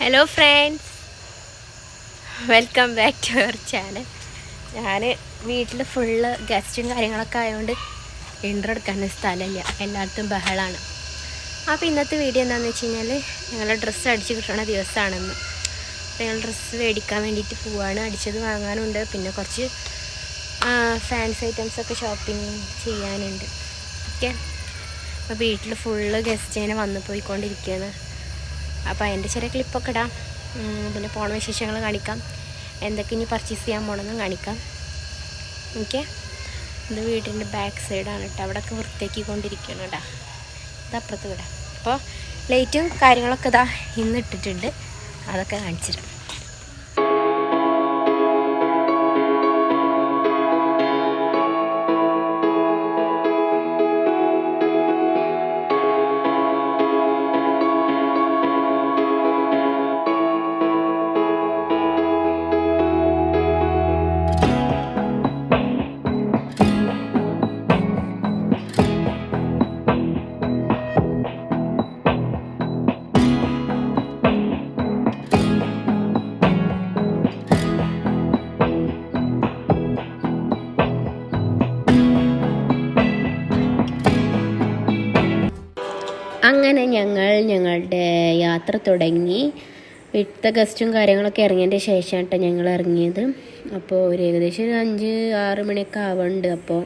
Hello friends welcome back to our channel ഞാൻ വീട്ടിൽ full ഗസ്റ്റും കാര്യങ്ങളൊക്കെ ആയതുകൊണ്ട് ഇൻട്രോ എടുക്കാൻ സ്ഥലമില്ല. എല്ലായിടത്തും ബഹളാണ്. അപ്പോൾ ഇന്നത്തെ വീഡിയോ എന്താണെന്ന് വെച്ച് കഴിഞ്ഞാൽ ഞങ്ങൾ ഡ്രസ്സ് അടിച്ച് കിട്ടണ ദിവസമാണെന്ന് ഞങ്ങൾ ഡ്രസ്സ് മേടിക്കാൻ വേണ്ടിയിട്ട് പോവാണ്. അടിച്ചത് വാങ്ങാനുണ്ട്. പിന്നെ കുറച്ച് ഫാൻസ് ഐറ്റംസൊക്കെ ഷോപ്പിംഗ് ചെയ്യാനുണ്ട്. ഓക്കെ അപ്പോൾ വീട്ടിൽ ഫുള്ള് ഗസ്റ്റ് ഇങ്ങനെ വന്നു പോയിക്കൊണ്ടിരിക്കുകയാണ് അപ്പോൾ അതിന്റെ ചെറിയ ക്ലിപ്പൊക്കെ ഇടാം. പിന്നെ പോണ വിശേഷങ്ങൾ കാണിക്കാം. എന്തൊക്കെ ഇനി പർച്ചേസ് ചെയ്യാൻ പോകണമെന്നും കാണിക്കാം. ഓക്കെ ഇത് വീടിന്റെ ബാക്ക് സൈഡാണ് കേട്ടോ. അവിടെയൊക്കെ വൃത്തിയാക്കിക്കൊണ്ടിരിക്കുകയാണ് കേട്ടോ. ഇത് അപ്പുറത്ത് വിടാം അപ്പോൾ ലൈറ്റും കാര്യങ്ങളൊക്കെ ഇതാ ഇന്ന് ഇട്ടിട്ടുണ്ട്. അതൊക്കെ കാണിച്ചിരാം അങ്ങനെ ഞങ്ങൾ ഞങ്ങളുടെ യാത്ര തുടങ്ങി. വീട്ടിലത്തെ ഗസ്റ്റും കാര്യങ്ങളൊക്കെ ഇറങ്ങിയതിന്റെ ശേഷം കേട്ടോ ഞങ്ങൾ ഇറങ്ങിയത്. അപ്പോൾ ഒരു ഏകദേശം ഒരു അഞ്ച് ആറ് മണിയൊക്കെ ആവുന്നുണ്ട്. അപ്പോൾ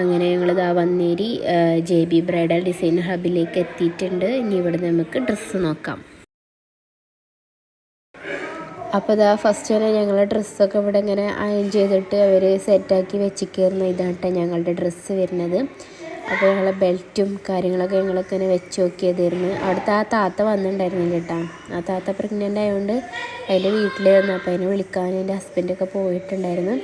അങ്ങനെ ഞങ്ങളിതാ Vanneri J B bridal design ഹബിലേക്ക് എത്തിയിട്ടുണ്ട്. ഇനി ഇവിടെ നമുക്ക് ഡ്രസ്സ് നോക്കാം. അപ്പോൾ ഇതാ ഫസ്റ്റ് തന്നെ ഞങ്ങൾ ഡ്രസ്സൊക്കെ ഇവിടെ ഇങ്ങനെ അറേഞ്ച് ചെയ്തിട്ട് അവർ സെറ്റാക്കി വെച്ചിരിക്കുന്ന ഇതാണ് കേട്ടോ ഞങ്ങളുടെ ഡ്രസ്സ് വരുന്നത്. അപ്പോൾ ഞങ്ങൾ ബെൽറ്റും കാര്യങ്ങളൊക്കെ ഞങ്ങളൊക്കെ ഇങ്ങനെ വെച്ച് നോക്കിയതായിരുന്നു. അവിടുത്തെ ആ താത്ത വന്നിട്ടുണ്ടായിരുന്നില്ല കേട്ടോ. ആ താത്ത പ്രഗ്നന്റ് ആയതുകൊണ്ട് അതിന്റെ വീട്ടിലായിരുന്നു അപ്പോൾ അതിനെ വിളിക്കാൻ എന്റെ ഹസ്ബൻഡൊക്കെ പോയിട്ടുണ്ടായിരുന്നു.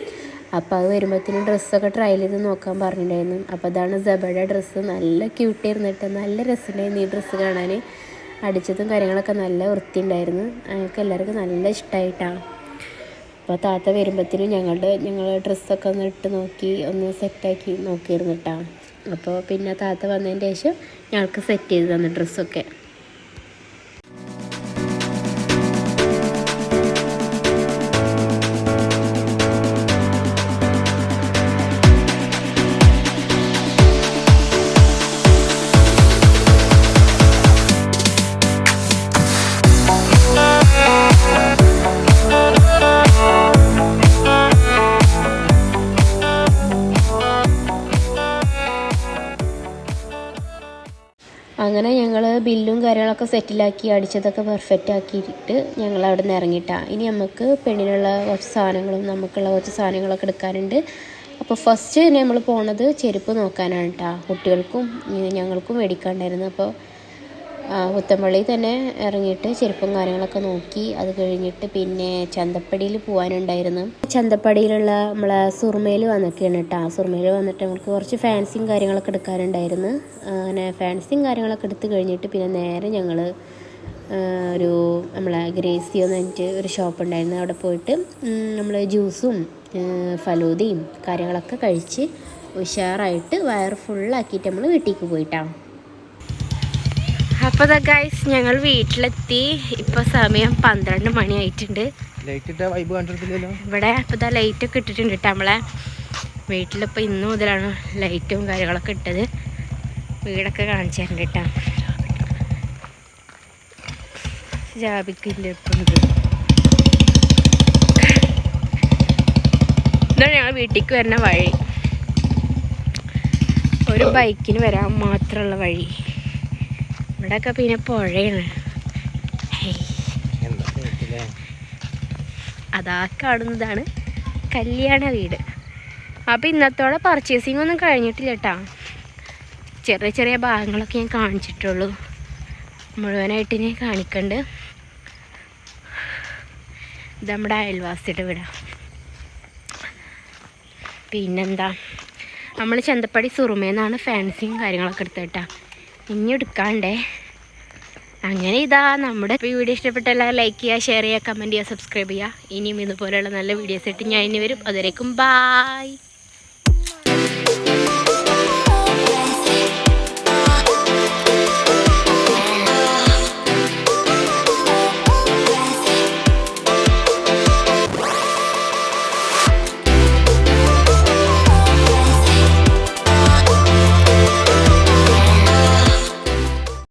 അപ്പോൾ അത് വരുമ്പോഴത്തേനും ഡ്രസ്സൊക്കെ ട്രൈ ചെയ്ത് നോക്കാൻ പറഞ്ഞിട്ടുണ്ടായിരുന്നു. അപ്പോൾ അതാണ് ജബയുടെ ഡ്രസ്സ് നല്ല ക്യൂട്ടായിരുന്നു കേട്ടോ. നല്ല രസമുണ്ടായിരുന്നു ഈ ഡ്രസ്സ് കാണാൻ. അടിച്ചതും കാര്യങ്ങളൊക്കെ നല്ല വൃത്തിയുണ്ടായിരുന്നു. ഞങ്ങൾക്ക് എല്ലാവർക്കും നല്ല ഇഷ്ടമായിട്ടാണ്. അപ്പോൾ താത്ത വരുമ്പോഴത്തേനും ഞങ്ങളുടെ ഞങ്ങൾ ഡ്രസ്സൊക്കെ ഒന്ന് ഇട്ട് നോക്കി ഒന്ന് സെറ്റാക്കി നോക്കിയിരുന്നു കേട്ടോ. അപ്പോൾ പിന്നെ താത്ത വന്നതിന് ശേഷം ഞങ്ങൾക്ക് സെറ്റ് ചെയ്ത് തന്നു ഡ്രസ്സൊക്കെ അങ്ങനെ ഞങ്ങൾ ബില്ലും കാര്യങ്ങളൊക്കെ സെറ്റിലാക്കി അടിച്ചതൊക്കെ പെർഫെക്റ്റ് ആക്കിയിട്ട് ഞങ്ങൾ അവിടെ നിന്ന് ഇറങ്ങിയിട്ടാണ് ഇനി നമുക്ക് പെണ്ണിനുള്ള കുറച്ച് സാധനങ്ങളും നമുക്കുള്ള കുറച്ച് സാധനങ്ങളൊക്കെ എടുക്കാനുണ്ട്. അപ്പോൾ ഫസ്റ്റ് നമ്മൾ പോണത് ചെരുപ്പ് നോക്കാനാണ് കേട്ടോ കുട്ടികൾക്കും ഞങ്ങൾക്കും മേടിക്കാണ്ടായിരുന്നു. അപ്പോൾ പുത്തമ്പള്ളി തന്നെ ഇറങ്ങിയിട്ട് ചെരുപ്പും കാര്യങ്ങളൊക്കെ നോക്കി. അത് കഴിഞ്ഞിട്ട് പിന്നെ ചന്തപ്പടിയിൽ പോകാനുണ്ടായിരുന്നു ചന്തപ്പടിയിലുള്ള നമ്മളെ സുർമയിൽ വന്നൊക്കെയാണ് കേട്ടോ. സുർമയിൽ വന്നിട്ട് നമുക്ക് കുറച്ച് ഫാൻസിയും കാര്യങ്ങളൊക്കെ എടുക്കാനുണ്ടായിരുന്നു. അങ്ങനെ ഫാൻസിയും കാര്യങ്ങളൊക്കെ എടുത്ത് കഴിഞ്ഞിട്ട് പിന്നെ നേരെ ഞങ്ങൾ ഒരു നമ്മളെ ഗ്രേസിയോ എന്ന് പറഞ്ഞിട്ട് ഒരു ഷോപ്പ് ഉണ്ടായിരുന്നു. അവിടെ പോയിട്ട് നമ്മൾ ജ്യൂസും ഫലൂദയും കാര്യങ്ങളൊക്കെ കഴിച്ച് ഉഷാറായിട്ട് വയർ ഫുള്ളാക്കിയിട്ട് നമ്മൾ വീട്ടിലേക്ക് പോയിട്ടാണ് അപ്പോൾ ഗൈസ് ഞങ്ങൾ വീട്ടിലെത്തി. ഇപ്പോൾ സമയം പന്ത്രണ്ട് മണി ആയിട്ടുണ്ട് ഇട്ട വൈബ് കണ്ടിട്ടില്ലല്ലോ. ഇവിടെ ഇപ്പോൾ ഇതാ ലൈറ്റൊക്കെ ഇട്ടിട്ടുണ്ട് കേട്ടോ നമ്മളെ. വീട്ടിലിപ്പോൾ ഇന്ന് മുതലാണ് ലൈറ്റും കാര്യങ്ങളൊക്കെ ഇട്ടത്. വീടൊക്കെ കാണിച്ചു തരുന്നുണ്ട് കേട്ടോ ജാബിക്കിന്റെ ഇപ്പം ഇത്. ഇതാണ് ഞങ്ങൾ വീട്ടിലേക്ക് വരുന്ന വഴി. ഒരു ബൈക്കിന് വരാൻ മാത്രമുള്ള വഴി. ഇവിടെയൊക്കെ പിന്നെ പുഴയാണ്. അതാ കാണുന്നതാണ് കല്യാണ വീട്. അപ്പോൾ ഇന്നത്തോടെ പർച്ചേസിംഗ് ഒന്നും കഴിഞ്ഞിട്ടില്ല കേട്ടോ ചെറിയ ചെറിയ ഭാഗങ്ങളൊക്കെ ഞാൻ കാണിച്ചിട്ടുള്ളൂ. മുഴുവനായിട്ട് ഞാൻ കാണിക്കണ്ട്. ഇത് നമ്മുടെ അയൽവാസിയുടെ വീടാണ് പിന്നെന്താ? നമ്മൾ ചെന്തപ്പടി സുറുമേന്നാണ് ഫാൻസിയും കാര്യങ്ങളൊക്കെ എടുത്തത് കേട്ടോ. ഇനി എടുക്കാണ്ടേ അങ്ങനെ ഇതാ. നമ്മുടെ വീഡിയോ ഇഷ്ടപ്പെട്ട എല്ലാവരും ലൈക്ക് ചെയ്യുക ഷെയർ ചെയ്യുക കമന്റ് ചെയ്യുക സബ്സ്ക്രൈബ് ചെയ്യുക. ഇനിയും ഇതുപോലെയുള്ള നല്ല വീഡിയോസ് ആയിട്ട് ഞാൻ ഇനി വരും. അതുവരേക്കും ബായ്